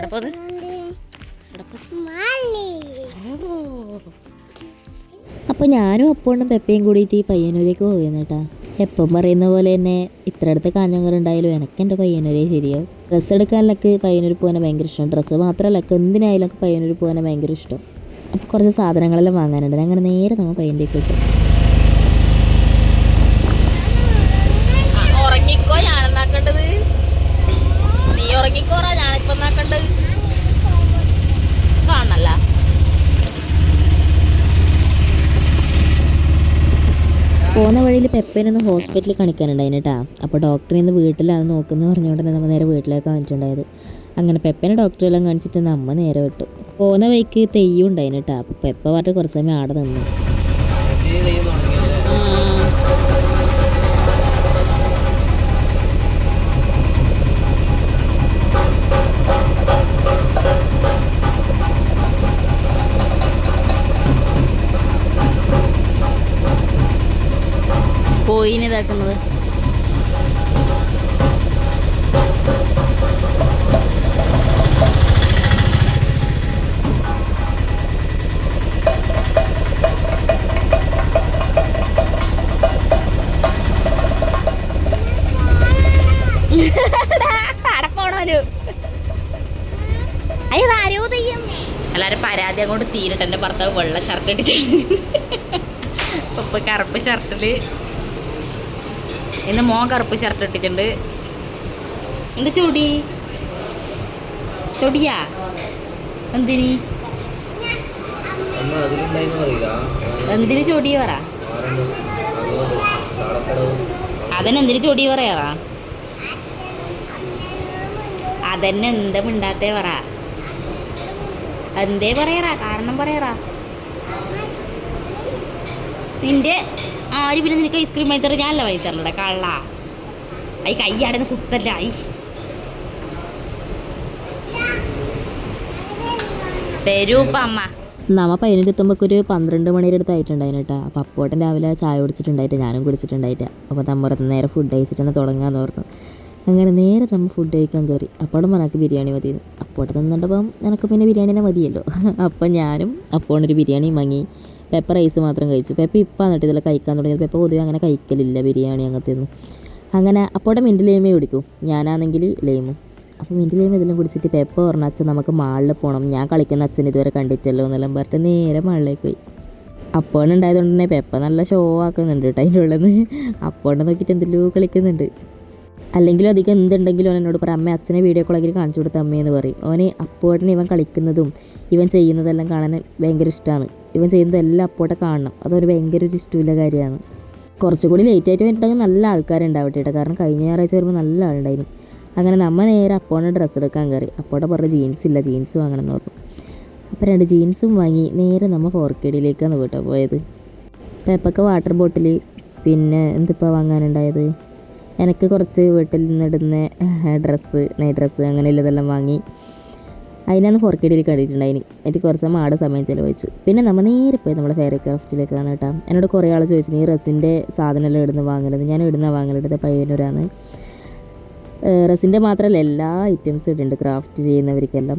എടപ്പത് അപ്പോൾ ഞാനും അപ്പോണ്ടും പെപ്പയും കൂടിയിട്ട് ഈ പയ്യന്നൂരേക്ക് പോകുന്നു കേട്ടാ. എപ്പം പറയുന്ന പോലെ തന്നെ ഇത്ര അടുത്ത് കാഞ്ഞങ്ങറുണ്ടായാലും എനിക്ക് എന്റെ പയ്യന്നൂരേ ശരിയാവും ഡ്രസ്സ് എടുക്കാനൊക്കെ പയ്യന്നൂർ പോകാൻ ഭയങ്കര ഇഷ്ടം. ഡ്രസ്സ് മാത്രമല്ല ഒക്കെ എന്തിനായാലും ഒക്കെ പയ്യന്നൂർ പോകാൻ ഭയങ്കര ഇഷ്ടം. അപ്പോൾ കുറച്ച് സാധനങ്ങളെല്ലാം വാങ്ങാനുണ്ട്. അങ്ങനെ നേരെ നമ്മൾ പയ്യന്റെ കിട്ടും പോകുന്ന വഴിയിൽ പെപ്പേനൊന്ന് ഹോസ്പിറ്റലിൽ കാണിക്കാനുണ്ടായിന് കേട്ടാ അപ്പോൾ ഡോക്ടറെ ഇന്ന് വീട്ടിലാണ് നോക്കുന്നത് പറഞ്ഞുകൊണ്ട് തന്നെ നമ്മൾ നേരെ വീട്ടിലേക്ക് കാണിച്ചിട്ടുണ്ടായത്. അങ്ങനെ പെപ്പനെ ഡോക്ടറെല്ലാം കാണിച്ചിട്ട് നമ്മ നേരെ വിട്ടു. പോകുന്ന വഴിക്ക് തെയ്യം ഉണ്ടായിന് അപ്പോൾ പെപ്പ പറഞ്ഞിട്ട് കുറച്ച് സമയം ആടെ നിന്നു. കോയിന് ഇതാക്കുന്നത്. എല്ലാരും പരാതി അങ്ങോട്ട് തീരട്ടെ. എന്റെ ഭർത്താവ് വെള്ള ഷർട്ട് ഇട്ടിട്ട് ഇപ്പൊ കറുപ്പ് ഷർട്ടിൽ ഇന്ന് മോൻ കറുപ്പ് ഷർട്ട് ഇട്ടിട്ടുണ്ട്. എന്ത് ചൂടി? ചൊടിയാ? എന്തിനി? എന്തിനു ചൊടി പറ. അതിനെന്തിന് ചൊടി പറയാറാ അതന്നെ എന്താ മിണ്ടാത്തേ പറ. എന്തേ പറയാറാ? കാരണം പറയാറാ. നിന്റെ ആര് പിന്നെ നിനക്ക് ഐസ്ക്രീം വാങ്ങി തരാം ഞാനല്ല വാങ്ങി തരലടാ കള്ള. I കയ്യാടുന്ന കുത്തല്ല I. തരൂപ്പമ്മ നമ്മ പതിനഞ്ച് എത്തുമ്പോൾ ഒരു പന്ത്രണ്ട് മണിയുടെ അടുത്ത് ആയിട്ടുണ്ടായിരുന്നു കേട്ടോ അപ്പോൾ അപ്പോട്ടൻ രാവിലെ ചായ കുടിച്ചിട്ടുണ്ടായിട്ട് ഞാനും കുടിച്ചിട്ടുണ്ടായിട്ട്. അപ്പോൾ തമ്മ നേരെ ഫുഡ് കഴിച്ചിട്ടാണ് തുടങ്ങാന്ന് പറഞ്ഞു. അങ്ങനെ നേരെ നമ്മൾ ഫുഡ് കഴിക്കാൻ കയറി അപ്പോഴും മനക്ക് ബിരിയാണി മതി അപ്പോട്ട് നിന്നിട്ടപ്പം എനിക്ക് പിന്നെ ബിരിയാണി തന്നെ മതിയല്ലോ. അപ്പം ഞാനും അപ്പോണൊരു ബിരിയാണി വാങ്ങി. പെപ്പർ റൈസ് മാത്രം കഴിച്ചു. പെപ്പ ഇപ്പം എന്നിട്ട് ഇതെല്ലാം കഴിക്കാൻ തുടങ്ങിയത് പെപ്പ പൊതുവെ അങ്ങനെ കഴിക്കലില്ല. ബിരിയാണി അങ്ങനത്തെ ഒന്നും അങ്ങനെ അപ്പോടെ മിന്റ് ലൈമേ കുടിക്കും. ഞാനാണെങ്കിൽ ലൈമും. അപ്പോൾ മിന്റ് ലൈം ഇതെല്ലാം കുടിച്ചിട്ട് പെപ്പ പറഞ്ഞ അച്ഛൻ നമുക്ക് മാളിൽ പോകണം ഞാൻ കളിക്കുന്ന അച്ഛൻ ഇതുവരെ കണ്ടിട്ടല്ലോ എന്നെല്ലാം പറഞ്ഞിട്ട് നേരെ മാളിലേക്ക് പോയി. അപ്പോഴുണ്ടായതുകൊണ്ട് തന്നെ പെപ്പ നല്ല ഷോ ആക്കുന്നുണ്ട് കേട്ടോ അതിന്റെ ഉള്ളിൽ നിന്ന്. അപ്പോണ്ട് നോക്കിയിട്ട് എന്തെല്ലോ കളിക്കുന്നുണ്ട്. അല്ലെങ്കിലും അധികം എന്തുണ്ടെങ്കിലും അവൻ എന്നോട് പറയും അമ്മ അച്ഛനെ വീഡിയോ കോളെങ്കിലും കാണിച്ചു കൊടുത്ത അമ്മയെന്ന് പറയും. അവന് അപ്പോട്ടിന് ഇവൻ കളിക്കുന്നതും ഇവൻ ചെയ്യുന്നതെല്ലാം കാണാൻ ഭയങ്കര ഇഷ്ടമാണ്. ഇവൻ ചെയ്യുന്നതെല്ലാം അപ്പോട്ടെ കാണണം. അതൊരു ഭയങ്കര ഒരു ഇഷ്ടമുള്ള കാര്യമാണ്. കുറച്ചുകൂടി ലേറ്റ് ആയിട്ട് വന്നിട്ടുണ്ടെങ്കിൽ നല്ല ആൾക്കാരുണ്ടാവട്ടെ കേട്ടോ കാരണം കഴിഞ്ഞ ഞായറാഴ്ച വരുമ്പോൾ നല്ല ആളുണ്ടായിരുന്നു അങ്ങനെ നമ്മൾ നേരെ അപ്പോടെ ഡ്രസ്സ് എടുക്കാൻ കയറി അപ്പോടെ പറഞ്ഞ ജീൻസ് ഇല്ല ജീൻസ് വാങ്ങണം എന്ന് പറഞ്ഞു. അപ്പോൾ രണ്ട് ജീൻസും വാങ്ങി നേരെ നമ്മൾ ഫോർക്കേഡിലേക്കാണ് കേട്ടോ പോയത്. പെപ്പക്ക് വാട്ടർ ബോട്ടിൽ പിന്നെ എന്തിപ്പോൾ വാങ്ങാനുണ്ടായത്? എനിക്ക് കുറച്ച് വീട്ടിൽ നിന്നിടുന്ന ഡ്രസ്സ് നൈറ്റ് ഡ്രസ്സ് അങ്ങനെയുള്ളതെല്ലാം വാങ്ങി. അതിനാണ് ഫോർക്കേഡിൽ കണ്ടിട്ടുണ്ടായിന് എനിക്ക് കുറച്ച് മാട സമയം ചിലവഴിച്ചു. പിന്നെ നമ്മൾ നേരെ പോയി നമ്മുടെ ഫെയർ ക്രാഫ്റ്റിലേക്ക് ആണ് കേട്ടോ. എന്നോട് കുറേ ആൾ ചോദിച്ചു നീ റസിന്റെ സാധനമെല്ലാം ഇടുന്ന വാങ്ങലത് ഞാൻ ഇടുന്ന വാങ്ങലെടുത്ത പയ്യന്നൂരാണ് റസിന്റെ മാത്രമല്ല എല്ലാ ഐറ്റംസും ഇടുന്നുണ്ട് ക്രാഫ്റ്റ് ചെയ്യുന്നവർക്കെല്ലാം.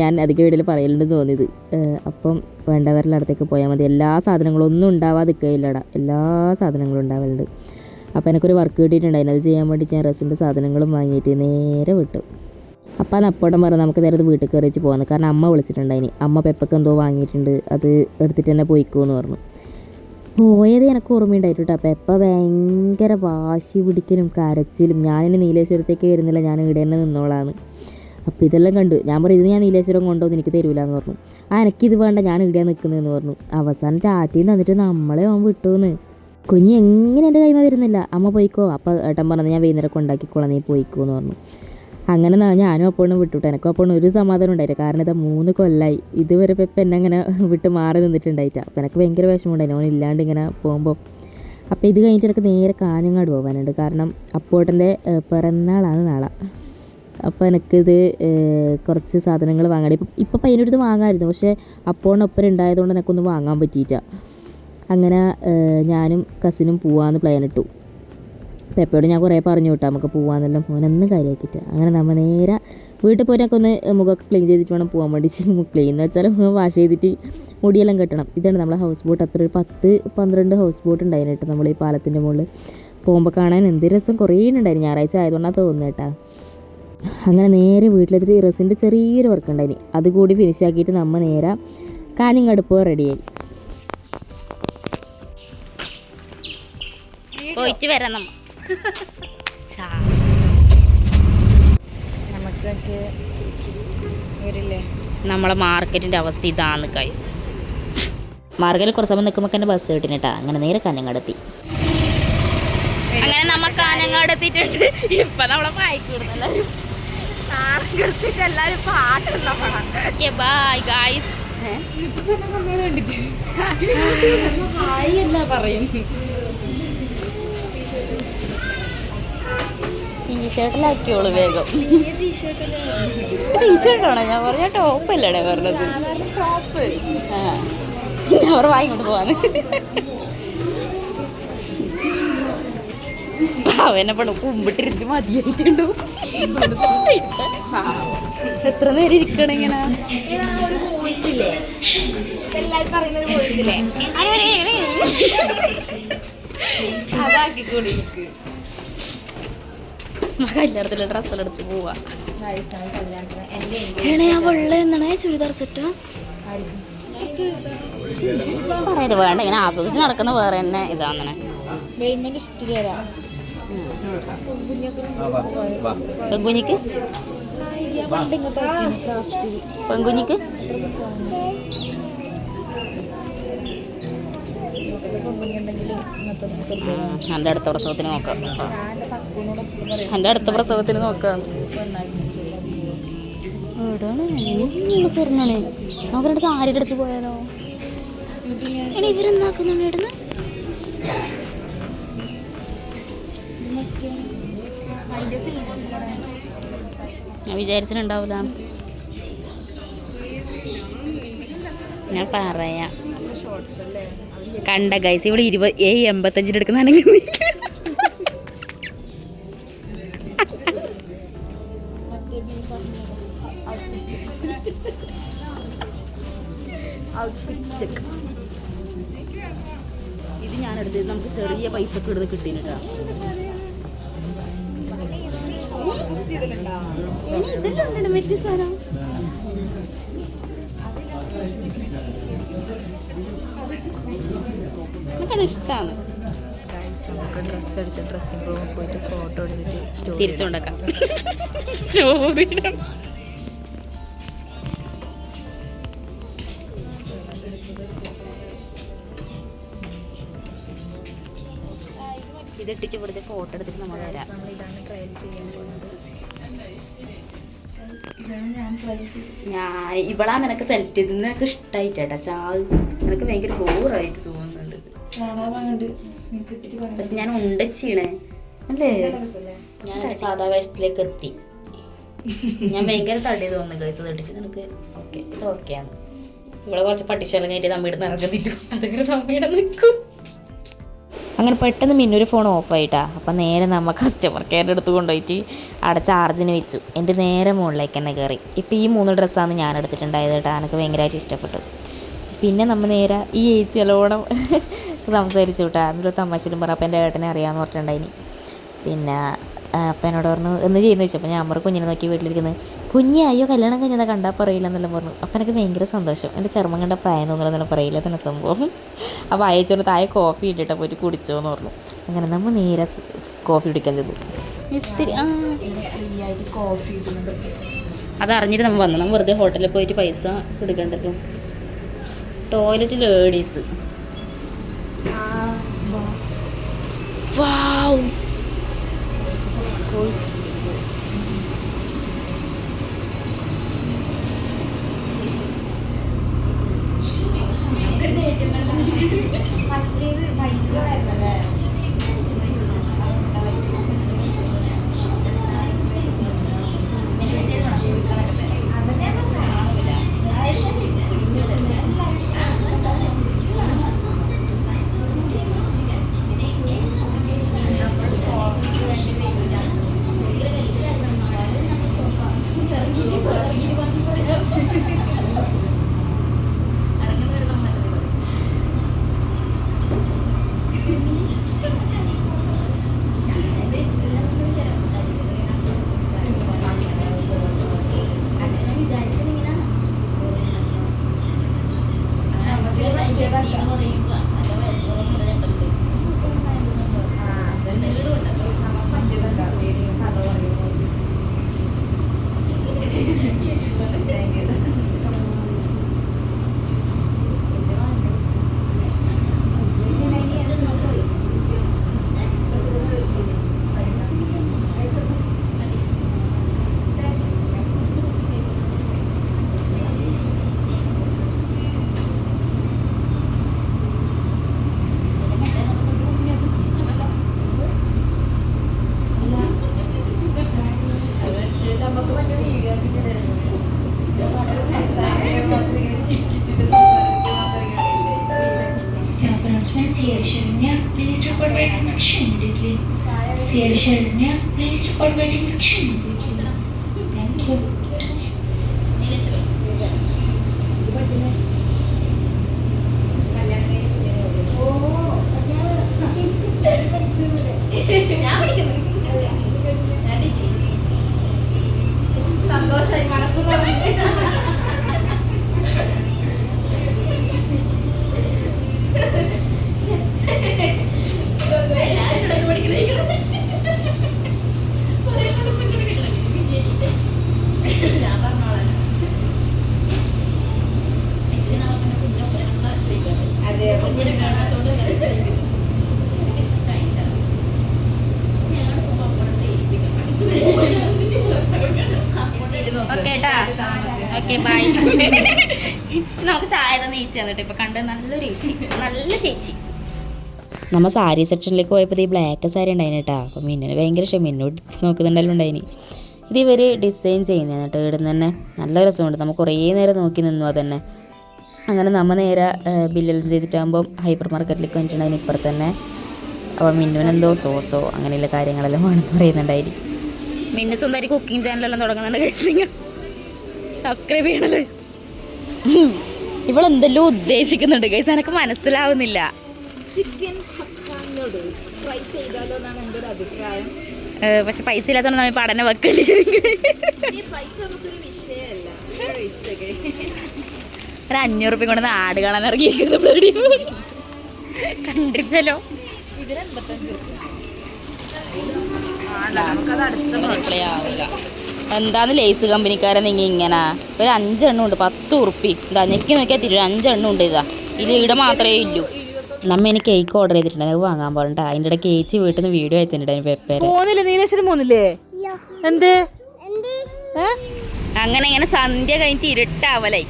ഞാൻ അധികം വീട്ടിൽ പറയലുണ്ടെന്ന് തോന്നിയത്. അപ്പം വേണ്ടവരുടെ അടുത്തേക്ക് പോയാൽ മതി. എല്ലാ സാധനങ്ങളും ഒന്നും ഉണ്ടാവാതെ നിൽക്കുകയില്ലടാ എല്ലാ സാധനങ്ങളും ഉണ്ടാവലുണ്ട്. അപ്പോൾ എനിക്കൊരു വർക്ക് കിട്ടിയിട്ടുണ്ടായിരുന്നു. അത് ചെയ്യാൻ വേണ്ടി ഞാൻ റസിന്റെ സാധനങ്ങളും വാങ്ങിയിട്ട് നേരെ വിട്ടു. അപ്പം അത് അപ്പോടം പറഞ്ഞു നമുക്ക് നേരെ അത് വീട്ടിൽ കയറിയിട്ട് പോകുന്നത് കാരണം അമ്മ വിളിച്ചിട്ടുണ്ടായിനി അമ്മ പെപ്പൊക്കെ എന്തോ വാങ്ങിയിട്ടുണ്ട് അത് എടുത്തിട്ട് തന്നെ പോയിക്കോന്ന് പറഞ്ഞു. പോയത് എനിക്ക് ഓർമ്മയുണ്ടായിട്ട് കേട്ടോ. പെപ്പ ഭയങ്കര വാശി പിടിക്കലും കരച്ചിലും. ഞാനിനി നീലേശ്വരത്തേക്ക് വരുന്നില്ല ഞാൻ ഇവിടെ തന്നെ നിന്നോളാണ് അപ്പോൾ ഇതെല്ലാം കണ്ടു. ഞാൻ പറയും ഇത് ഞാൻ നീലേശ്വരം കൊണ്ടുവന്ന് എനിക്ക് തരൂല എന്ന് പറഞ്ഞു. ആ എനിക്കിത് വേണ്ട ഞാൻ ഇവിടെ നിൽക്കുന്നതെന്ന് പറഞ്ഞു. അവസാനം ടാറ്റയും തന്നിട്ട് നമ്മളെ അവൻ വിട്ടുന്ന്. കുഞ്ഞ് എങ്ങനെ എന്റെ കൈമ വരുന്നില്ല. അമ്മ പോയിക്കോ. അപ്പോൾ ഏട്ടൻ പറഞ്ഞത് ഞാൻ വൈകുന്നേരം കൊണ്ടാക്കിക്കോളാം നീ പോയിക്കോ എന്ന് പറഞ്ഞു. അങ്ങനെ ഞാനും അപ്പോഴും വിട്ടുവിട്ടു എനിക്കും അപ്പോഴും ഒരു സമാധാനം ഉണ്ടായില്ല. കാരണം ഇതാ മൂന്ന് കൊല്ലായി. ഇതുവരെ ഇപ്പം എന്നെ അങ്ങനെ വിട്ട് മാറി നിന്നിട്ടുണ്ടായിട്ടാ. അപ്പം എനിക്ക് ഭയങ്കര വിഷമമുണ്ടായിരുന്നു ഓൻ ഇല്ലാണ്ട് ഇങ്ങനെ പോകുമ്പോൾ അപ്പോൾ ഇത് കഴിഞ്ഞിട്ട് എനിക്ക് നേരെ കാഞ്ഞങ്ങാട് പോകാനുണ്ട് കാരണം അപ്പോട്ടന്റെ പിറന്നാളാണ് നാളെ. അപ്പോൾ എനിക്കിത് കുറച്ച് സാധനങ്ങൾ വാങ്ങാൻ ഇപ്പം ഇപ്പം പയ്യനൊരിത് വാങ്ങാമായിരുന്നു പക്ഷേ അപ്പോണൊപ്പം ഉണ്ടായതുകൊണ്ട് എനിക്കൊന്നും വാങ്ങാൻ പറ്റിയിട്ട അങ്ങനെ ഞാനും കസിനും പോവാന്ന് പ്ലാൻ ഇട്ടു. പെപ്പയോട് ഞാൻ കുറേ പറഞ്ഞു വിട്ടാൽ നമുക്ക് പോകാമെന്നെല്ലാം മോനൊന്നും കാര്യമാക്കിയിട്ട് അങ്ങനെ നമ്മൾ നേരെ വീട്ടിൽ പോയിട്ടൊക്കെ ഒന്ന് മുഖമൊക്കെ ക്ലീൻ ചെയ്തിട്ട് വേണം പോകാൻ വേണ്ടി ക്ലീൻ എന്ന് വെച്ചാൽ മുഖം വാഷ് ചെയ്തിട്ട് മുടിയെല്ലാം കെട്ടണം. ഇതാണ് നമ്മളെ ഹൗസ് ബോട്ട് അത്ര ഒരു പത്ത് പന്ത്രണ്ട് ഹൗസ് ബോട്ട് ഉണ്ടായിരുന്നു കേട്ടോ നമ്മൾ ഈ പാലത്തിന്റെ മുകളിൽ പോകുമ്പോൾ കാണാൻ എന്ത് രസം. കുറേ ഉണ്ടായിരുന്നു ഞായറാഴ്ച ആയതുകൊണ്ടാണ് തോന്നുന്നത് കേട്ടോ. അങ്ങനെ നേരെ വീട്ടിലെത്തിയിട്ട് ഡ്രസ്സിന്റെ ചെറിയൊരു വർക്ക് ഉണ്ടായിനി. അതുകൂടി ഫിനിഷ് ആക്കിയിട്ട് നമ്മൾ നേരെ കാഞ്ഞങ്ങടുപ്പ് റെഡിയായി പോയിട്ട് വരാം നമ്മ ചാ. നമുക്ക് മറ്റേ വരില്ലേ നമ്മളെ മാർക്കറ്റിന്റെ അവസ്ഥ ഇതാണ് കൈസ് മാർക്കറ്റിൽ കുറച്ച് സമയം നിൽക്കുമ്പോൾ തന്നെ ബസ് കിട്ടിന് കേട്ടാ അങ്ങനെ നേരെ കനങ്ങടത്തി അങ്ങനെ നമ്മ കാഞ്ഞങ്ങാട് ഇപ്പം നമ്മളെ പായിക്കൂടുന്നല്ലാരും എല്ലാരും ഓക്കെ ബൈ ഗായ്സ് ടീഷർട്ടിലാക്കിയോളൂ വേഗം. ടീഷർട്ടാണോ ഞാൻ പറഞ്ഞ ടോപ്പ് അല്ലേടെ പറഞ്ഞത്. ടോപ്പ് ആ അവർ വാങ്ങിക്കൊണ്ട് പോവാന്ന്. അവനെ പണ കുമ്പിട്ടിരുന്ന് മതിയായിട്ടുണ്ടോ? എത്ര നേരം ഇരിക്കണം ഇങ്ങനെ. അതാക്കിക്കൂടി എനിക്ക്. കല്യാണത്തിലെ ഡ്രസ്സെല്ലാം എടുത്ത് പോവാ കല്യാണത്തിന്. എന്റെ ഞാൻ വെള്ള ചുരിദാർ സെറ്റാ? പറയരുത് വേണ്ട. ഇങ്ങനെ ആസ്വദിച്ച് നടക്കുന്ന വേറെ തന്നെ ഇതാന്നെ പേയ്മെന്റ് ഇഷ്ടത്തിൽ എന്റെ അടുത്ത പ്രസവത്തിന് നോക്കാം. എന്റെ അടുത്ത പ്രസവത്തിന് നോക്കാം. എവിടെയാണ്? നമുക്ക് രണ്ട് സാരിയുടെ അടുത്ത് പോയാലോ? എടി ഇവിടുന്ന്? അതിന്റെ ഞാൻ വിചാരിച്ചിട്ടുണ്ടാവില്ല. ഞാൻ പറയാം. കണ്ട ഗൈസ് ഇവിടെ ഇരുപത് ഏ എൺപത്തഞ്ചിന് എടുക്കുന്നതാണെങ്കിൽ മറ്റേ ബീ ഇത് ഞാൻ എടുത്തത് നമുക്ക് ചെറിയ പൈസ ഒക്കെ ഇടുന്ന് കിട്ടിയിട്ടാ ഇനി ഇതിലുണ്ട് മറ്റേ സാധനം. എനിക്കത് ഇഷ്ടമാണ് നമുക്ക് ഡ്രസ്സ് എടുത്ത് ഡ്രസ്സിംഗ് റൂമിൽ പോയിട്ട് ഫോട്ടോ എടുത്തിട്ട് സ്റ്റോറി തിരിച്ചുകൊണ്ടേക്കാം സ്റ്റോറി ഇതിട്ടിട്ട് ഇവിടുത്തെ ഫോട്ടോ എടുത്തിട്ട് നമ്മൾ വരാം. ഇതാണ് ട്രയൽ ചെയ്യാൻ പോകുന്നത്. ഞാൻ ഇവളാ നിനക്ക് സെലക്ട് ചെയ്ത് നിനക്ക് ഇഷ്ടമായിട്ടേട്ടാ ചാ നിനക്ക് ഭയങ്കര ബോറായിട്ട് തോന്നുന്നുണ്ട് പക്ഷെ ഞാൻ ഉണ്ടച്ചീണേ. അല്ലേ? ഞാൻ സാധാ വേഷത്തിലേക്ക് എത്തി. ഞാൻ ഭയങ്കര തടി തോന്നുന്നു കഴിച്ച് തട്ടിച്ച് നിനക്ക്. ഓക്കെ ഇത് ഓക്കെയാണ് ഇവിടെ കുറച്ച് പട്ടിശാലം കഴിഞ്ഞിട്ട് നമ്മുടെ നിറങ്ങുന്നില്ല അതൊക്കെ നമ്മുടെ നിൽക്കും. അങ്ങനെ പെട്ടെന്ന് മിന്നൊരു ഫോൺ ഓഫായിട്ടാ അപ്പം നേരെ നമ്മ കസ്റ്റമർ കെയറിന്റെ അടുത്ത് കൊണ്ടുപോയിട്ട് അവിടെ ചാർജിന് വെച്ചു. എന്റെ നേരെ മുകളിലേക്ക് തന്നെ കയറി ഇപ്പം ഈ മൂന്ന് ഡ്രസ്സാണ് ഞാൻ എടുത്തിട്ടുണ്ടായത് കേട്ടോ. എനിക്ക് ഭയങ്കരമായിട്ട് ഇഷ്ടപ്പെട്ടു. പിന്നെ നമ്മൾ നേരെ ഈ ഏച്ചി നല്ലോണം സംസാരിച്ചു കേട്ടോ. അതിലൊരു തമാശയിലും പറ. അപ്പം എന്റെ ഏട്ടനെ അറിയാമെന്ന് പറഞ്ഞിട്ടുണ്ടായിനി പിന്നെ അപ്പനോട് അപ്പം എന്നോട് പറഞ്ഞു എന്ന് ചെയ്യുന്നു? ചോദിച്ചപ്പോൾ ഞാൻ പറഞ്ഞു കുഞ്ഞിനെ നോക്കി വീട്ടിലിരിക്കുന്നത് കുഞ്ഞി അയ്യോ കല്യാണം കഴിഞ്ഞാൽ കണ്ടാൽ പറയില്ല എന്നെല്ലാം പറഞ്ഞു. അപ്പം എനിക്ക് ഭയങ്കര സന്തോഷം. എന്റെ ചർമ്മം കണ്ട പ്രായം തോന്നുന്നതെല്ലാം പറയില്ല തന്നെ സംഭവം. അപ്പോൾ അയച്ചോണ്ട് താഴെ കോഫി ഇട്ടിട്ട് പോയിട്ട് കുടിച്ചോന്ന് പറഞ്ഞു. അങ്ങനെ നമ്മൾ നേരെ കോഫി കുടിക്കാൻ ചെയ്തു ഇടുന്നുണ്ട്. അതറിഞ്ഞിട്ട് നമ്മൾ വന്നു. നമ്മൾ വെറുതെ ഹോട്ടലിൽ പോയിട്ട് പൈസ കൊടുക്കേണ്ടല്ലോ toilet ladies Ah, bom. Uau! Of course. Sierra please report waiting section immediately. Sierra please report waiting section immediately. നമുക്ക് ചായ തന്നെ ചേച്ചി തന്നിട്ട് ഇപ്പൊ കണ്ട് നല്ലൊരു ചേച്ചി നല്ല ചേച്ചി. നമ്മൾ സാരി സെക്ഷനിലേക്ക് പോയപ്പോൾ ഈ ബ്ലാക്ക് സാരി ഉണ്ടായിന് കേട്ടോ അപ്പോൾ മിന്നിന് ഭയങ്കര ഇഷ്ടം. മിന്നോട്ട് നോക്കുന്നുണ്ടല്ലോ ഉണ്ടായിന്. ഇത് ഇവർ ഡിസൈൻ ചെയ്യുന്നത് എന്നിട്ട് ഇവിടുന്ന് തന്നെ നല്ല രസമുണ്ട്. നമ്മൾ കുറേ നേരം നോക്കി നിന്നു അതന്നെ. അങ്ങനെ നമ്മൾ നേരെ ബില്ലെല്ലാം ചെയ്തിട്ടാകുമ്പോൾ ഹൈപ്പർ മാർക്കറ്റിലേക്ക് വന്നിട്ടുണ്ടായിരുന്നു ഇപ്പുറത്ത് തന്നെ. അപ്പോൾ മിന്നുവിനെന്തോ സോസോ അങ്ങനെയുള്ള കാര്യങ്ങളെല്ലാം വേണമെന്ന് പറയുന്നുണ്ടായിരിക്കും മിന്നു സ്വന്തമായിട്ട് കുക്കിംഗ് ചാനലെല്ലാം തുടങ്ങുന്നുണ്ട് സബ്സ്ക്രൈബ് ചെയ്യണത്. ഇവളെന്തെല്ലോ ഉദ്ദേശിക്കുന്നുണ്ട് ഗൈസ് എനിക്ക് മനസ്സിലാവുന്നില്ല. ചിക്കൻ ചെയ്താലോ എന്നാണ് എന്റെ ഒരു അഭിപ്രായം. ഏഹ് പക്ഷെ പൈസ ഇല്ലാത്തതുകൊണ്ട് നമ്മൾ പഠന വെക്കേണ്ടി ഒരു അഞ്ഞൂറ് റുപ്യ കൊണ്ട് ആട് കാണാൻ ഇറങ്ങിയിരിക്കുന്നത് കണ്ടിരുന്നല്ലോ ഇതിന് എൺപത്തഞ്ച് നമുക്കത് അടുത്ത റിപ്ലൈ ആവില്ല. എന്താന്ന് ലേസ് കമ്പനിക്കാരെ നിങ്ങൾ ഇങ്ങനെ? ഒരു അഞ്ചെണ്ണം ഉണ്ട് പത്ത് ഉറുപ്പി. എന്താ ഞെക്കി നോക്കിയാൽ തിരു അഞ്ചെണ്ണം ഉണ്ട് ഇതാ. ഇത് ഇവിടെ മാത്രമേ ഇല്ലൂ. നമ്മ എനിക്ക് കേക്ക് ഓർഡർ ചെയ്തിട്ടുണ്ടായിരുന്നു വാങ്ങാൻ പോകണ്ട അതിന്റെ ഇടയ്ക്ക് ചേച്ചി വീട്ടിൽ നിന്ന് വീഡിയോ അയച്ചിട്ടുണ്ടായിരുന്നു പെപ്പേരെ പോന്നില്ലേ നീലേശ്വരം പോന്നില്ലേ എന്ത്? അങ്ങനെ ഇങ്ങനെ സന്ധ്യ കഴിഞ്ഞിട്ട് ഇരുട്ടാവലായി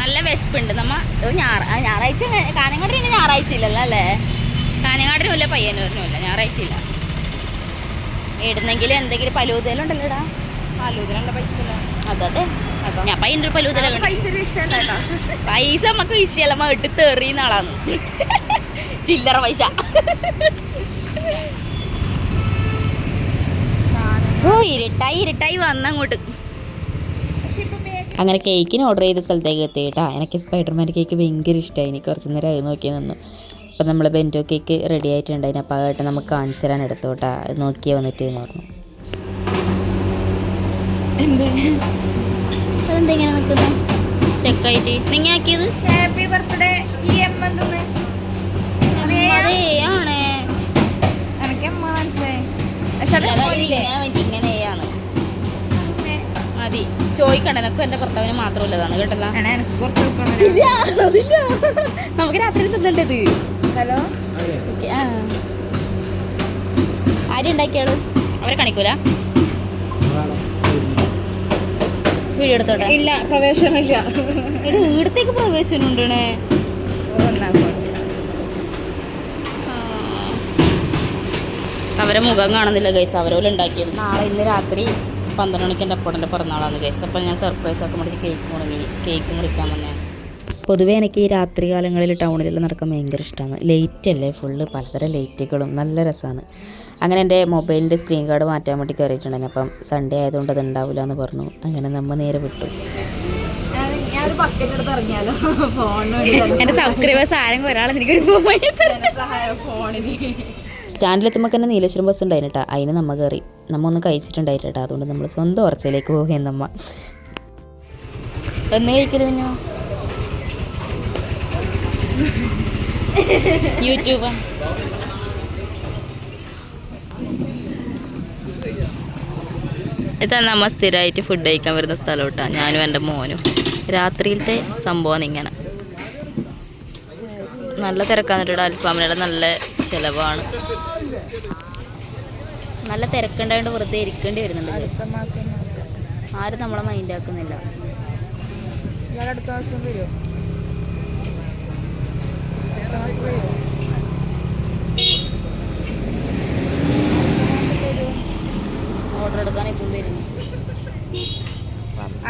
നല്ല വിശപ്പുണ്ട്. നമ്മ ഞായറാഴ്ച ഇങ്ങനെ ഞായറാഴ്ച ഇല്ലല്ലോ അല്ലേ? കാഞ്ഞങ്ങാടിനും ഇല്ല പയ്യനൂരിനും ഇല്ല ഞായറാഴ്ച ഇല്ല. ഇടുന്നെങ്കിലും എന്തെങ്കിലും പലൂതലും ഉണ്ടല്ലോ ഇടാ ആലോചന പൈസ അതെ ഞാൻ പയ്യന്റെ ഒരു പലൂതല പൈസ നമുക്ക് വിഷയമല്ല നമ്മ എടുത്ത് എറിയുന്ന ആളാണ് ചില്ലറ പൈസ. ഓ ഇരുട്ടായി ഇരുട്ടായി വന്നങ്ങോട്ട് അങ്ങനെ കേക്കിന് ഓർഡർ ചെയ്ത സ്ഥലത്തേക്ക് എത്തി കേട്ടോ. എനിക്ക് സ്പൈഡർമാൻ കേക്ക് ഭയങ്കര ഇഷ്ടമായി എനിക്ക് കുറച്ച് നേരം അത് നോക്കി നിന്നു. അപ്പം നമ്മൾ ബെന്റോ കേക്ക് റെഡി ആയിട്ടുണ്ട് അതിനപ്പോൾ ആയിട്ട് നമുക്ക് കാണിച്ചു തരാൻ എടുത്തു കേട്ടോ. നോക്കിയാൽ വന്നിട്ട് എന്ന് പറഞ്ഞു. അതെന്തെങ്ങനെ സ്റ്റക്കായിട്ട് നിങ്ങൾ ഹാപ്പി ബർത്ത്ഡേ ഈ അതേ ആണ്. എനിക്ക് എമ്മ മനസ്സിലായി. പക്ഷെ അത് ഇങ്ങനെയാണ് മതി. ചോദിക്കണ്ട നിനക്കും എന്റെ ഭർത്താവിന് മാത്രമല്ലതാണ് കേട്ടല്ല? എനിക്ക് കുറച്ച് കൊടുക്കണം നമുക്ക് രാത്രി തിന്നണ്ടത് ഹലോ. ആരും ഉണ്ടാക്കിയാൾ അവരെ കാണിക്കൂല? വീഡിയോ എടുത്തോട്ടെ? ഇല്ല പ്രവേശനമില്ല. എടി ഈടത്തേക്ക് പ്രവേശനം ഉണ്ടണേ? ഒന്നാം അവരെ മുഖം കാണുന്നില്ല ഗൈസ് അവരോലുണ്ടാക്കിയത് നാളെ ഇന്ന് രാത്രി പന്ത്രണ്ട് മണിക്ക് എന്റെ അപ്പോടന്റെ പിറന്നാളാണ് ഗൈസ് അപ്പോൾ ഞാൻ സർപ്രൈസ് ഒക്കെ വേണ്ടി കേക്ക് മുടങ്ങി. കേക്ക് മുറിക്കാൻ വന്നേ. പൊതുവേ എനിക്ക് ഈ രാത്രി കാലങ്ങളിൽ ടൗണിലെല്ലാം നടക്കാൻ ഭയങ്കര ഇഷ്ടമാണ് ലൈറ്റ് അല്ലേ? ഫുള്ള് പലതരം ലൈറ്റുകളും നല്ല രസമാണ്. അങ്ങനെ എന്റെ മൊബൈലിന്റെ സ്ക്രീൻ കാർഡ് മാറ്റാൻ വേണ്ടി കയറിയിട്ടുണ്ടായിരുന്നു. അപ്പം സൺഡേ ആയതുകൊണ്ട് അത് ഉണ്ടാവില്ല എന്ന് പറഞ്ഞു. അങ്ങനെ നമ്മൾ നേരെ വിട്ടു. എന്റെ സബ്സ്ക്രൈബേഴ്സ് ആരെങ്കിലും ഒരാൾ എനിക്കൊരു ഫോണിന് സ്റ്റാൻഡിലെത്തുമ്പോൾ തന്നെ നീലേശ്വരം ബസ് ഉണ്ടായിരുന്നു അതിന് നമ്മ കയറി നമ്മ ഒന്ന് കഴിച്ചിട്ടുണ്ടായിരുന്നു അതുകൊണ്ട് നമ്മൾ സ്വന്തം ഉറച്ചയിലേക്ക് പോകുകയും നമ്മ. എന്ന് കഴിക്കൽ യൂട്യൂബ്. ഇതാ നമ്മ സ്ഥിരമായിട്ട് ഫുഡ് കഴിക്കാൻ വരുന്ന സ്ഥലം ഞാനും എന്റെ മോനും. രാത്രിയിലത്തെ സംഭവമാണ് ഇങ്ങനെ. നല്ല തിരക്കാന്ന് കേട്ടോ നല്ല ചിലവാണ്. നല്ല തിരക്കുണ്ടായതുകൊണ്ട് വെറുതെ ഇരിക്കേണ്ടി വരുന്നുണ്ട് ആരും നമ്മളെ മൈൻഡ് ആക്കുന്നില്ല. അടുത്ത മാസം വരുമോ ഓർഡർ എടുക്കാൻ ഇപ്പം വരുന്നു.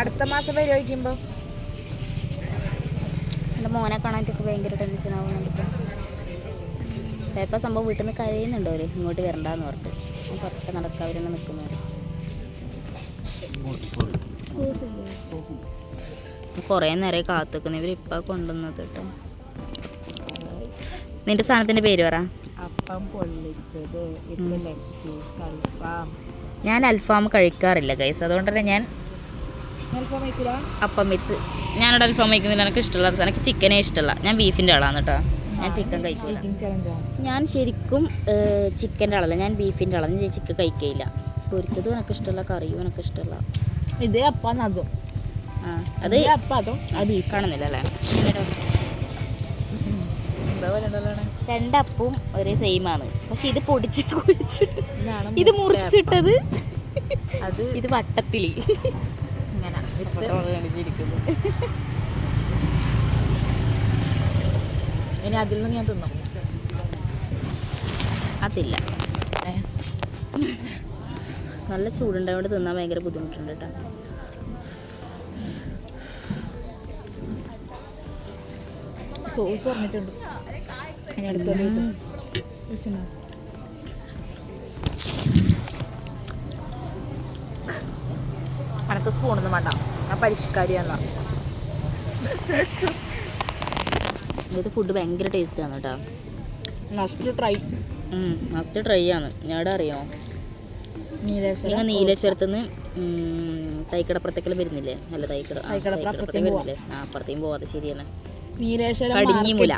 അടുത്ത മാസം വരുമോ ചോദിക്കുമ്പോൾ എന്റെ മോനെ കാണാനൊക്കെ ഭയങ്കര ടെൻഷൻ ആവുന്നുണ്ട് ഇപ്പം. പേപ്പ സംഭവം വീട്ടിൽ നിന്ന് കരയുന്നുണ്ടോ അവർ. ഇങ്ങോട്ട് വരണ്ടെന്ന് പറഞ്ഞിട്ട്. ഞാൻ പുറത്ത് നടക്കാൻ അവരെന്നെ നിൽക്കുന്നവര് കുറേ നേരം കാത്തു നിൽക്കുന്നു ഇവർ ഇപ്പം കൊണ്ടുവന്നത് കേട്ടോ. നിന്റെ സാധനത്തിന്റെ പേര് പറ. അപ്പം പൊള്ളിച്ചത്. അൽഫാം. ഞാൻ അൽഫാം കഴിക്കാറില്ല ഗൈസ് അതുകൊണ്ട് തന്നെ ഞാൻ അപ്പം വെച്ച്. ഞാനിവിടെ അൽഫാം വയ്ക്കുന്നില്ല എനിക്ക് ഇഷ്ടമുള്ള എനിക്ക് ചിക്കനേ ഇഷ്ടമല്ല. ഞാൻ ബീഫിന്റെ ആളാണ് കേട്ടോ. ഞാൻ ചിക്കൻ കഴിക്കില്ല ഞാൻ ശരിക്കും ചിക്കന്റെ ആളല്ല ഞാൻ ബീഫിന്റെ ആളാണ് ഞാൻ ചിക്കൻ കഴിക്കില്ല പൊരിച്ചത് എനിക്ക് ഇഷ്ടമല്ല കറിയും എനിക്ക് ഇഷ്ടമല്ല ഇത് അപ്പം അതും. ആ അത് അപ്പം അതും. ആ ബീഫ്. കാണുന്നില്ല അല്ലേ രണ്ടപ്പവും ഒരേ സെയിം ആണ് പക്ഷെ ഇത് പൊടിച്ച് കുഴിച്ചിട്ട് ഇത് മുറിച്ചിട്ടത് അത് ഇത് വട്ടത്തിൽ ഇങ്ങനെ. ഇനി അതിൽ നിന്ന് ഞാൻ തിന്നു? അതില്ല. നല്ല ചൂടുണ്ടായതുകൊണ്ട് തിന്നാൻ ഭയങ്കര ബുദ്ധിമുട്ടുണ്ട് കേട്ടോ. സോസ് പറഞ്ഞിട്ടുണ്ട്. അനക്ക് സ്പൂണൊന്നും വേണ്ട. ആ പരിഷ്കാരിയാന്നാ ഇത് ഫുഡ് ഭയങ്കര ടേസ്റ്റാണ് കേട്ടോ മസ്റ്റ് ട്രൈ മസ്റ്റ് ട്രൈ ആണ്. ഞാൻ അറിയോ? നിങ്ങൾ നീലേശ്വരത്ത് നിന്ന് തൈക്കടപ്പുറത്തേക്കെല്ലാം വരുന്നില്ലേ? അല്ല തൈക്കട തൈക്കടപ്പുറത്തേക്ക് വരുന്നില്ലേ? ആ അപ്പുറത്തേക്കും പോവാതെ ശരിയാണ്. നീലേശ്വരം കടിഞ്ഞിമുല.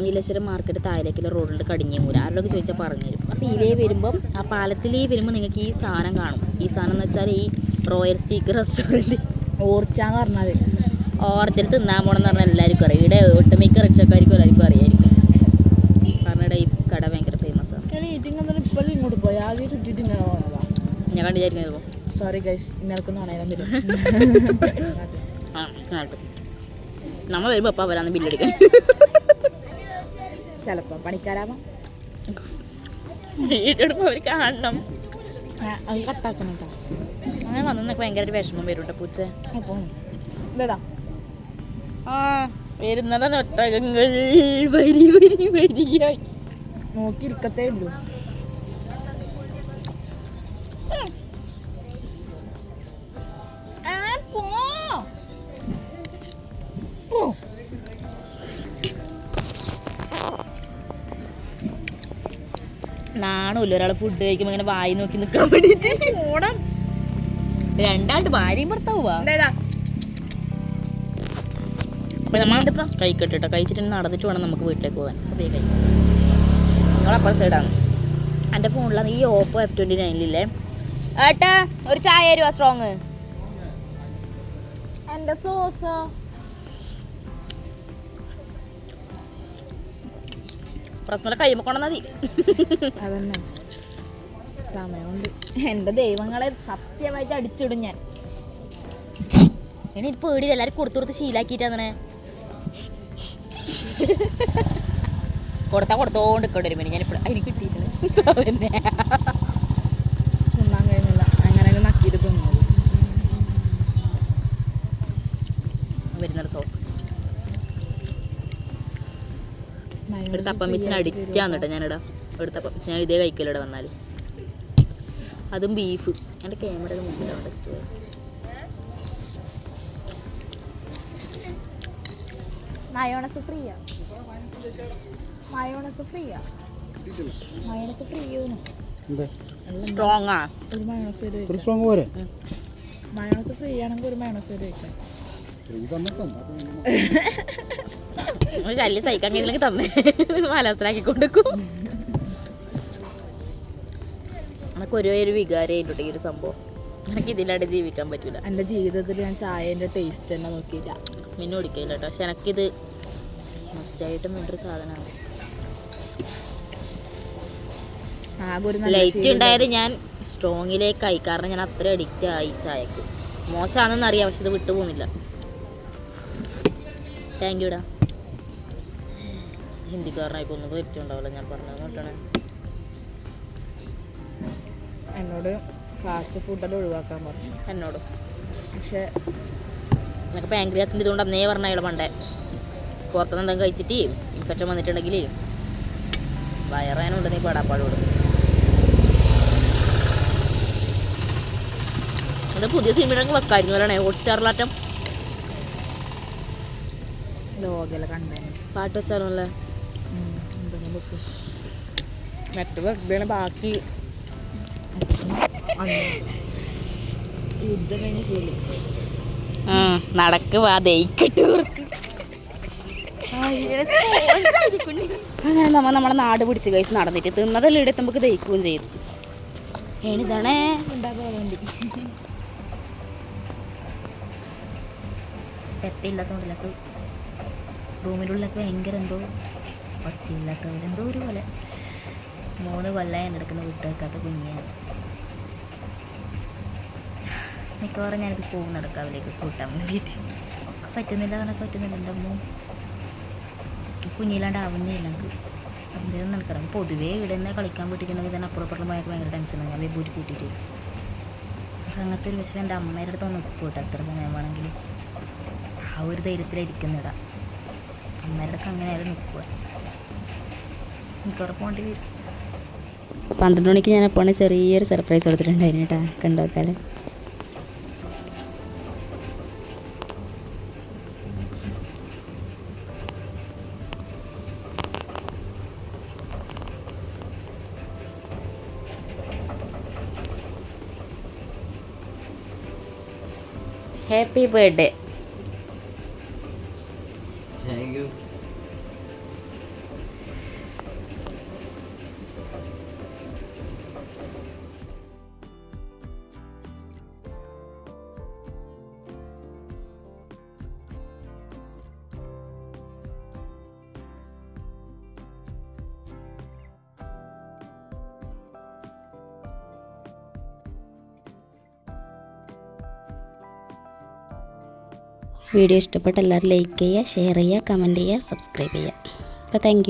നീലേശ്വരം മാർക്കറ്റ് താഴേക്കുള്ള റോഡിൽ കടിഞ്ഞിമൂല ആരോടൊക്കെ ചോദിച്ചാൽ പറഞ്ഞു തരും. അപ്പോൾ ഇതേ വരുമ്പം ആ പാലത്തിലേ വരുമ്പോൾ നിങ്ങൾക്ക് ഈ സാധനം കാണും. ഈ സാധനം എന്ന് വെച്ചാൽ ഈ റോയൽ സ്റ്റീക്ക് റെസ്റ്റോറന്റ് ഓർച്ചാന്ന് പറഞ്ഞാൽ ഓർച്ചിൽ തിന്നാൻ പോകണമെന്ന് പറഞ്ഞാൽ എല്ലാവർക്കും അറിയാം. ഇവിടെ ഒട്ടുമിക്ക റിക്ഷക്കാർക്കും എല്ലാവർക്കും അറിയായിരിക്കും. കാരണം ഇവിടെ ഈ കട ഭയങ്കര ഫേമസ് ആണ്. ഞാൻ ഈറ്റിംഗ് എന്നിട്ട് ഇപ്പോൾ ഇങ്ങോട്ട് പോയി. ആദ്യം ചുറ്റിട്ട് ഇങ്ങനെ പോയതാ ഞാൻ കണ്ടിരിക്കുന്നത് സോറി ഗൈസ് വരും നമ്മൾ വരുമ്പോൾ അപ്പം അവരാന്ന് ബില്ലടിക്കാൻ ചിലപ്പോൾ പണിക്കാരാവാം. വീടെടുപ്പോൾ അവർ കാണണം. ആ, അത് കട്ടാക്കണം കേട്ടോ അങ്ങനെ വന്നൊക്കെ ഭയങ്കര വിഷമം വരും കേട്ടോ പൂച്ച അപ്പം ഇതേതാ ആ വരുന്നതാണ് ഒട്ടകങ്ങൾ. വരി വരി വരിയായി. നോക്കിയിരിക്കത്തേ ഉള്ളൂ. നാണമില്ല ഒരാൾ ഫുഡ് കഴിക്കുമ്പോൾ ഇങ്ങനെ വായി നോക്കി നിൽക്കാൻ വേണ്ടിയിട്ട്. ഓണം. രണ്ടാണ്ട് ഭാര്യയും ഭർത്താവുക ഇതേതാ അപ്പം നമ്മൾ കഴിക്കട്ടെ കേട്ടോ കഴിച്ചിട്ട് നടന്നിട്ട് വേണം നമുക്ക് വീട്ടിലേക്ക് പോകാൻ. അപ്പോൾ കൈ കഴിക്കാം നിങ്ങളപ്പുറ സൈഡാണ് എന്റെ ഫോണിലാണ് ഈ ഓപ്പോ എഫ് ട്വന്റി നയനിലില്ലേ ഏട്ടാ ഒരു ചായ തരുവാ സ്ട്രോങ് എന്റെ സോസോ പ്രശ്നം കഴിയുമ്പോൾ കൊണ്ടുവന്നാൽ മതി. അതന്നെ. സമയമുണ്ട്. എന്റെ ദൈവങ്ങളെ സത്യമായിട്ട് അടിച്ചിടും ഞാൻ. ഇനി പേടി എല്ലാവരും കൊടുത്തു കൊടുത്ത് ശീലാക്കിയിട്ടാണ് കൊടുത്താ കൊടുത്തോണ്ട് നിൽക്കേണ്ടി വരും ഞാൻ ഇപ്പോൾ അതിന് കിട്ടിയിട്ടുണ്ട് പിന്നെ തിന്നാൻ കഴിഞ്ഞില്ല അങ്ങനെ നക്കിയിട്ട് തിന്നത് വരുന്നത് സോസ്. ഇവിടുത്തെ അപ്പം മിച്ചിന് അഡിക്റ്റ് ആണ് കേട്ടോ ഞാനിടാം. ഇവിടുത്തെ അപ്പം ഞാൻ ഇതേ കഴിക്കലിവിടെ വന്നാൽ അതും ബീഫ്. എന്റെ ക്യാമറയുടെ മുമ്പിലാണ് ടെസ്റ്റ് പോയത് മയോണസ് ഫ്രീയാ. മയോണസ് ഫ്രീയാ. മയോണസ് ഫ്രീ സ്ട്രോങ് ആ. ഒരു മയോണസ് ഒരു ഒരു സ്ട്രോങ് പോരെ? മയോണസ് ഫ്രീ ആണെങ്കിൽ ഒരു മയോണസ് ഒരു കഴിക്കാം ഇത് തന്നിട്ടും ഒരു ശല്യം സഹിക്കാൻ കഴിഞ്ഞില്ലെങ്കിൽ തന്നെ. മനസ്സിലാക്കി കൊടുക്കും എനിക്ക് ഒരു ഒരു വികാരമായിട്ടുണ്ട് ഈ ഒരു സംഭവം. എനിക്ക് ഇതിലാണ്ട് ജീവിക്കാൻ പറ്റൂല. എന്റെ ജീവിതത്തിൽ ഞാൻ ചായേന്റെ ടേസ്റ്റ് തന്നെ നോക്കിയില്ല. മിന്നു കുടിക്കില്ല കേട്ടോ. പക്ഷെ എനിക്കിത് മസ്റ്റായിട്ടും വേണ്ടൊരു സാധനമാണ്. ലൈറ്റ് ഉണ്ടായത് ഞാൻ സ്ട്രോങ്ങിലേക്കായി കാരണം ഞാൻ അത്ര അഡിക്റ്റ് ആയി ചായക്ക്. മോശമാണെന്ന് അറിയാം പക്ഷെ ഇത് വിട്ടു പോകുന്നില്ല. താങ്ക് യുടാ ഹിന്ദിക്കാരനായി ഒന്നും പറ്റുണ്ടാവില്ല ഞാൻ പറഞ്ഞത് നോട്ടണേ എന്നോട് ഫാസ്റ്റ് ഫുഡെല്ലാം ഒഴിവാക്കാൻ പറഞ്ഞു. എന്നോട്? പക്ഷെ എനിക്ക് പാങ്ക്രിയാസിന്റെ ഇതുകൊണ്ട് അന്നേ പറഞ്ഞ അയാൾ പണ്ടേ. പുറത്തുനിന്ന് എന്തെങ്കിലും കഴിച്ചിട്ട് ഇൻഫെക്ഷൻ വന്നിട്ടുണ്ടെങ്കിൽ വയറാനുണ്ട് നീ പടാപ്പാടോട് അത് പുതിയ സിനിമയിലൊക്കെ വെക്കായിരുന്നു അല്ലേ ഹോട്ട് സ്റ്റാറിലാറ്റം പാട്ട് വെച്ചാലോ അല്ലേ മറ്റു വെറുതെ ബാക്കി. യുദ്ധം കഴിഞ്ഞ് ഫീൽ നടക്ക് അങ്ങനെ നമ്മൾ നമ്മളെ നാട് പിടിച്ച് കഴിച്ച് നടന്നിട്ട് തിന്നതെല്ലാം ഇവിടെ നമുക്ക് ദഹിക്കുകയും ചെയ്തു പെട്ടില്ലാത്തതുകൊണ്ടില്ലക്ക് റൂമിലുള്ളൊക്കെ ഭയങ്കര എന്തോ ഒച്ചയില്ലാത്ത ഒരു പോലെ. മൂന്ന് കൊല്ലം നടക്കുന്ന അടുക്കുന്ന വിട്ട് കുഞ്ഞിയാണ് മിക്കവാറും ഞാനിത് പോകും നടക്കാം അവലേക്ക് കൂട്ടാൻ വേണ്ടിയിട്ട്. ഒക്കെ പറ്റുന്നില്ല പറഞ്ഞാൽ പറ്റുന്നില്ല എന്റെ അമ്മ. കുഞ്ഞില്ലാണ്ട് ആവുന്നില്ല എനിക്ക്. എന്തെങ്കിലും നടക്കണം പൊതുവേ ഇവിടെ തന്നെ കളിക്കാൻ പറ്റിയിട്ടുണ്ടെങ്കിൽ തന്നെ അപ്പുറപ്പുറം പോയൊക്കെ ഭയങ്കര ടെൻഷനാണ് ഞാൻ വിഭൂരി കൂട്ടിയിട്ട്. അങ്ങനത്തെ ഒരു പക്ഷേ എന്റെ അമ്മയുടെ അടുത്ത് ഒന്ന് ഒപ്പിട്ട് എത്ര സമയം വേണമെങ്കിലും. ആ ഒരു ധൈര്യത്തിലിരിക്കുന്നിട അമ്മയുടെ അടുത്ത് അങ്ങനെ ആയാലും നിൽക്കുക എനിക്ക് പോകേണ്ടി വരും. പന്ത്രണ്ട് മണിക്ക് ഞാൻ അപ്പോൾ ചെറിയൊരു സർപ്രൈസ് കൊടുത്തിട്ടുണ്ടായിരുന്നു കേട്ടോ കണ്ടോക്കാലേ ഹാപ്പി ബർത്ത്ഡേ വീഡിയോ ഇഷ്ടപ്പെട്ട എല്ലാവരും ലൈക്ക് ചെയ്യുക ഷെയർ ചെയ്യുക കമന്റ് ചെയ്യുക സബ്സ്ക്രൈബ് ചെയ്യുക. അപ്പോൾ താങ്ക്